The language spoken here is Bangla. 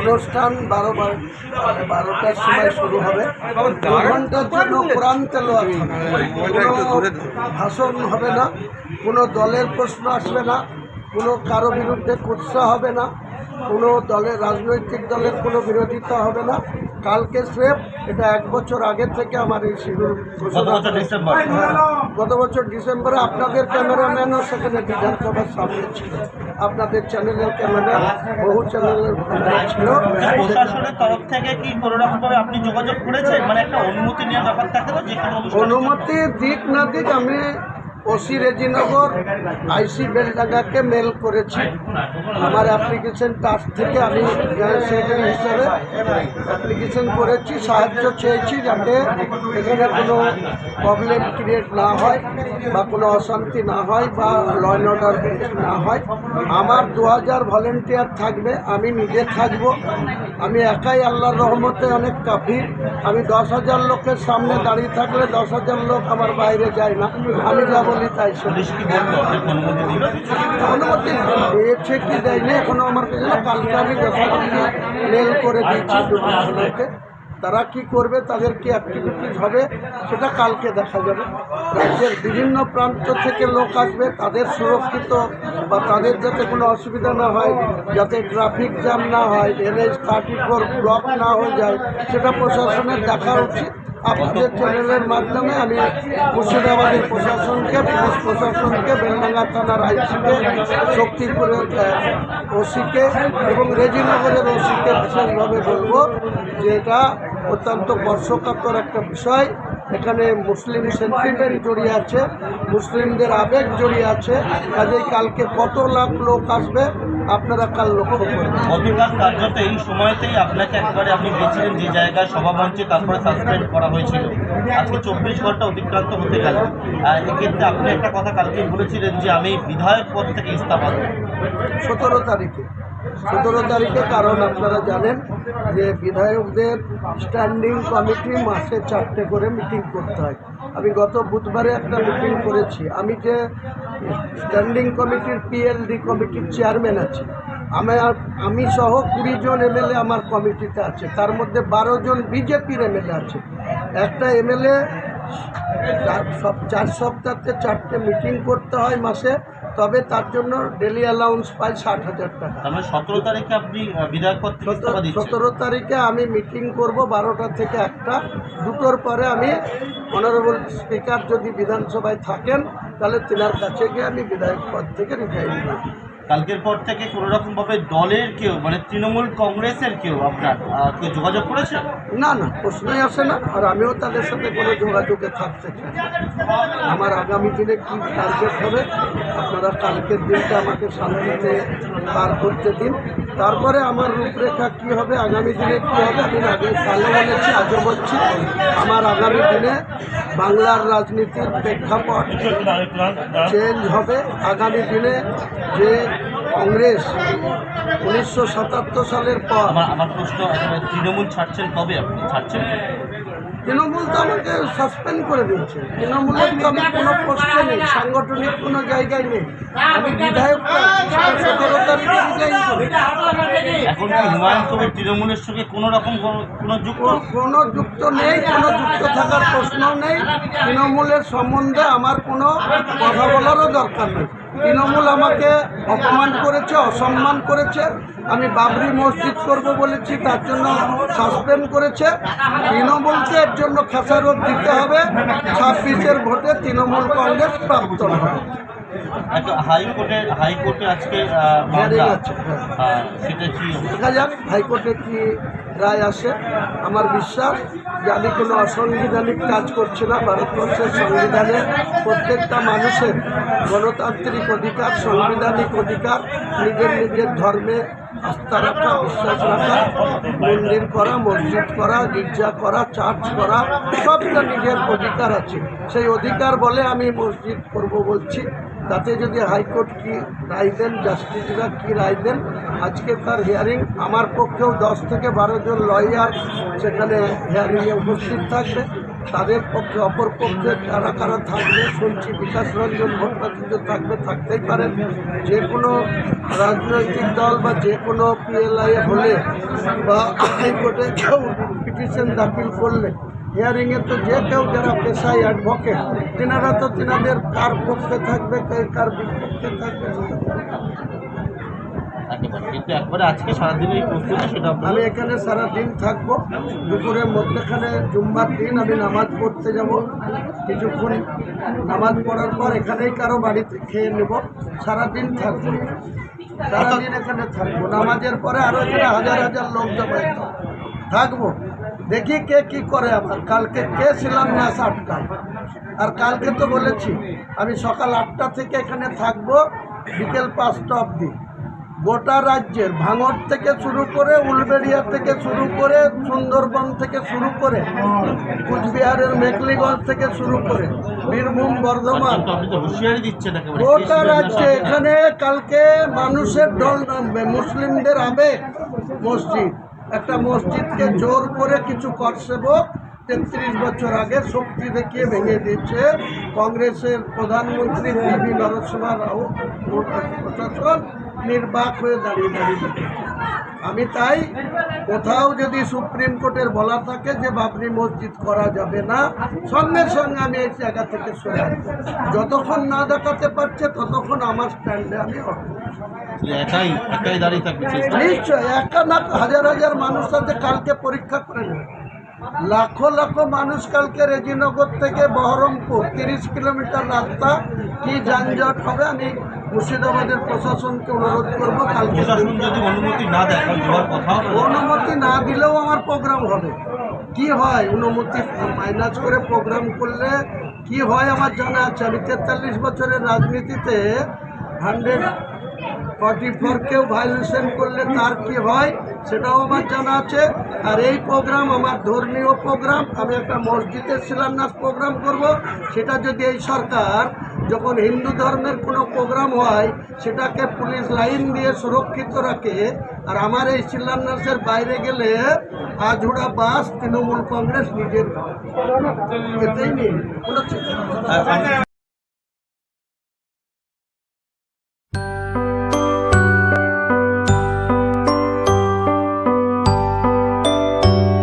অনুষ্ঠান বারো বার- বারোটার সময় শুরু হবে। দু ঘণ্টার জন্য কোরআন তেলোয়াত হবে ভাষণ হবে না, কোনো দলের প্রশ্ন আসবে না, কোনো কারও বিরুদ্ধে কুৎসা হবে না, কোনো দলের রাজনৈতিক দলের কোনো বিরোধিতা হবে না। কালকে স্রেফ এটা এক বছর আগে থেকে আমার এই শিডিউল গত বছর ডিসেম্বরে আপনাদের ক্যামেরাম্যানও সেখানে বিধানসভার সামনে ছিল। আপনাদের চ্যানেলের ক্যামেরা বহু চ্যানেলের ছিল। প্রশাসনের তরফ থেকে কি কোনো আপনি যোগাযোগ করেছেন? মানে একটা অনুমতি নেওয়ার ব্যাপার থাকে তো যে কোনো অনুষ্ঠানে অনুমতি দিক না দিক আমি ওসি রেজিনগর আইসি বেলডাঙ্গাকে মেল করেছি। আমার অ্যাপ্লিকেশন টাস্ক থেকে আমি সেক্রেটারি হিসাবে অ্যাপ্লিকেশন করেছি, সাহায্য চেয়েছি যাতে এখানে কোনো প্রবলেম ক্রিয়েট না হয় বা কোনো অশান্তি না হয় বা ল অ্যান্ড অর্ডার না হয়। আমার দু হাজার ভলেন্টিয়ার থাকবে, আমি নিজে থাকব। আমি একাই আল্লাহর রহমতে অনেক কাফি আমি দশ হাজার লোকের সামনে দাঁড়িয়ে থাকলে দশ হাজার লোক আমার বাইরে যায় না। আমি যা বলি তাই অনুমতি অনুমতি কি দেয়নি? এখনও আমার কাছে কালকে আমি যথাযথ মেল করে দিয়েছি দুটো তারা কি করবে তাদের কি অ্যাক্টিভিটিস হবে সেটা কালকে দেখা যাবে। রাজ্যের বিভিন্ন প্রান্ত থেকে লোক আসবে তাদের সুরক্ষিত বা তাদের যাতে কোনো অসুবিধা না হয় যাতে ট্রাফিক জ্যাম না হয় এনএইচ থার্টি ফোর ব্লক না হয়ে যায় সেটা প্রশাসনের দেখা উচিত। আপনাদের চ্যানেলের মাধ্যমে আমি মুর্শিদাবাদের প্রশাসনকে, পুলিশ প্রশাসনকে, বেলডাঙ্গা থানার আইসিকে শক্তিপুরের ওসিকে এবং রেজিনগরের ওসিকে বিশেষভাবে বলব যে এটা অত্যন্ত বর্ষকাতর একটা বিষয়। এখানে মুসলিম সেন্টিমেন্ট জড়িয়ে আছে মুসলিমদের আবেগ জড়িয়ে আছে কাজেই কালকে কত লাখ লোক আসবে আপনারা কাল লক্ষ্য করবেন। গতকাল কার্যত এই সময়তেই আপনাকে একবারে আপনি গেছিলেন যে জায়গায় সভামঞ্চে তারপরে সাসপেন্ড করা হয়েছিল। আজকে চব্বিশ ঘণ্টা অতিক্রান্ত হতে গেল। এক্ষেত্রে আপনি একটা কথা কালকে বলেছিলেন যে আমি বিধায়ক পদ থেকে ইস্তফা দেব। সতেরো তারিখে। সতেরো তারিখে কারণ আপনারা জানেন যে বিধায়কদের স্ট্যান্ডিং কমিটি মাসে চারটে করে মিটিং করতে হয়। আমি গত বুধবারে একটা মিটিং করেছি। আমি যে স্ট্যান্ডিং কমিটির পিএলডি কমিটির চেয়ারম্যান আছি। আমার আমি সহ কুড়ি জন এমএলএ আমার কমিটিতে আছে। তার মধ্যে বারো জন বিজেপির এমএলএ আছে। একটা এমএলএ সব চার সপ্তাহে চারটে মিটিং করতে হয় মাসে। তবে তার জন্য ডেলি অ্যালাউন্স পাই ষাট হাজার টাকা। মানে সতেরো তারিখে আপনি বিধায়ক সতেরো তারিখে আমি মিটিং করব বারোটা থেকে একটা। দুটোর পরে আমি অনারেবল স্পিকার যদি বিধানসভায় থাকেন তাহলে তেনার কাছে গিয়ে আমি বিধায়ক পদ থেকে রিটায়ার কালকের পর থেকে কোনো রকম ভাবে দলের কেউ মানে তৃণমূল কংগ্রেসের কেউ আপনার কেউ যোগাযোগ করেছে? না না, প্রশ্নই আসে না, আর আমিও তাদের সাথে কোনো যোগাযোগে থাকতে চাই আমার আগামী দিনে কী টার্গেট হবে, আপনারা কালকের দিনটা আমাকে শান্তিতে পার করতে দিন। তারপরে আমার রূপরেখা কী হবে, আগামী দিনে কী হবে, আমি আগে সালে বলেছি, আজও বলছি, আমার আগামী দিনে বাংলার রাজনীতির প্রেক্ষাপট চেঞ্জ হবে। আগামী দিনে যে কংগ্রেস উনিশশো সাতাত্তর সালের পর আমার প্রশ্ন তৃণমূল ছাড়ছেন কবে আপনি? ছাড়ছেন? তৃণমূল তো আমাকে সাসপেন্ড করে দিয়েছে। তৃণমূলের তো আমি কোনো পোস্টে নেই সাংগঠনিক কোনো জায়গায় নেই। আমি বিধায়ক সতেরো তারিখে রিজাইন করি এখন হুমায়ুন কবির তৃণমূলের সঙ্গে কোনো রকম কোনো- যুক্ত? কোনো- যুক্ত নেই কোনো যুক্ত থাকার প্রশ্নও নেই। তৃণমূলের সম্বন্ধে আমার কোনো কথা বলারও দরকার নেই। তৃণমূল আমাকে অপমান করেছে, অসম্মান করেছে। আমি বাবরি মসজিদ করব বলেছি, তার জন্য সাসপেন্ড করেছে। তৃণমূলকে এর জন্য খেসারত দিতে হবে। ছাব্বিশের ভোটে তৃণমূল কংগ্রেস প্রাপ্ত একটা হাইকোর্টে হাইকোর্টে আজকে আহ, আছে, হ্যাঁ। হ্যাঁ, সেটা কি দেখা যাক হাইকোর্টে কি রায় আসে। আমার বিশ্বাস যে আমি কোনো অসাংবিধানিক কাজ করছি না ভারতবর্ষের সংবিধানে প্রত্যেকটা মানুষের গণতান্ত্রিক অধিকার সাংবিধানিক অধিকার নিজের নিজের ধর্মে আস্থা রাখা বিশ্বাস রাখা মন্দির করা মসজিদ করা গির্জা করা চার্চ করা সবটা নিজের অধিকার আছে। সেই অধিকার বলে আমি মসজিদ করব বলছি। তাতে যদি হাইকোর্ট কি রায় দেন জাস্টিসরা কি রায় দেন আজকে তার হিয়ারিং আমার পক্ষেও দশ থেকে বারো জন লয়ার সেখানে হিয়ারিংয়ে উপস্থিত থাকবে। তাদের পক্ষে, অপর পক্ষে কারা কারা থাকবে, শুনছি বিকাশ রঞ্জন ভট্টাচার্য থাকবে, থাকতেই পারেন। যে কোনো রাজনৈতিক দল বা যে কোনো পিএলআই হলে বা হাইকোর্টে পিটিশন দাখিল করলে হিয়ারিংয়ে তো যে কেউ যারা পেশায় অ্যাডভোকেট তেনারা তো তেনাদের কার পক্ষে থাকবে কার বিপক্ষে থাকবে কিন্তু একবারে আজকে সারাদিনের এই প্রস্তুতি সেটা আমি এখানে সারা দিন থাকব। দুপুরের মধ্যেখানে জুম্মার দিন আমি নামাজ পড়তে যাব। কিছুক্ষণ নামাজ পড়ার পর এখানেই কারও বাড়িতে খেয়ে নেব। সারা দিন থাকব। সারাদিন এখানে থাকব। নামাজের পরে আরও এখানে হাজার হাজার লোক জমায়েত থাকব। দেখি কে কি করে আমার কালকে কে ছিলাম শিলান্যাস আটকায় আর কালকে তো বলেছি, আমি সকাল আটটা থেকে এখানে থাকব, বিকেল পাঁচটা অবধি। গোটা রাজ্যের ভাঙড় থেকে শুরু করে, উলবেড়িয়া থেকে শুরু করে, সুন্দরবন থেকে শুরু করে, কুচবিহারের মেকলিগঞ্জ থেকে শুরু করে, বীরভূম, বর্ধমান, গোটা রাজ্যে এখানে কালকে মানুষের ঢল নামবে, মুসলিমদের আবেগ, মসজিদ। একটা মসজিদকে জোর করে কিছু করসেবক তেত্রিশ বছর আগে শক্তি দেখিয়ে ভেঙে দিচ্ছে কংগ্রেসের প্রধানমন্ত্রী পিভি নরসিমা রাও প্রশাসন নির্বাক হয়ে দাঁড়িয়ে দাঁড়িয়ে। আমি তাই কোথাও যদি সুপ্রিম কোর্টের বলা থাকে যে বাবরি মসজিদ করা যাবে না সঙ্গে সঙ্গে আমি এই জায়গা থেকে সরে আসব। যতক্ষণ না দেখাতে পারছে ততক্ষণ আমার স্ট্যান্ডে আমি নিশ্চয় একা না হাজার হাজার মানুষ আছে কালকে পরীক্ষা করে নেবে। লাখো লাখো মানুষ কালকে রেজিনগর থেকে বহরমপুর তিরিশ কিলোমিটার রাস্তা কি যানজট হবে আমি মুর্শিদাবাদের প্রশাসনকে অনুরোধ করব কালকে যদি অনুমতি না দেয়। অনুমতি না দিলেও আমার প্রোগ্রাম হবে। কি হয়? অনুমতি মাইনাস করে প্রোগ্রাম করলে কি হয় আমার জানা আছে? আমি তেতাল্লিশ বছরের রাজনীতিতে হান্ড্রেড ফর্টি ফোরকেও ভায়োলেশন করলে তার কি হয় সেটাও আমার জানা আছে। আর এই প্রোগ্রাম আমার ধর্মীয় প্রোগ্রাম আমি একটা মসজিদের শিলান্যাস প্রোগ্রাম করব। সেটা যদি এই সরকার যখন হিন্দু ধর্মের কোনো প্রোগ্রাম হয়, সেটাকে পুলিশ লাইন দিয়ে সুরক্ষিত রাখে, আর আমার এই শিলান্যাসের বাইরে গেলে আজুড়া বাস তৃণমূল কংগ্রেস নিজের। নেই।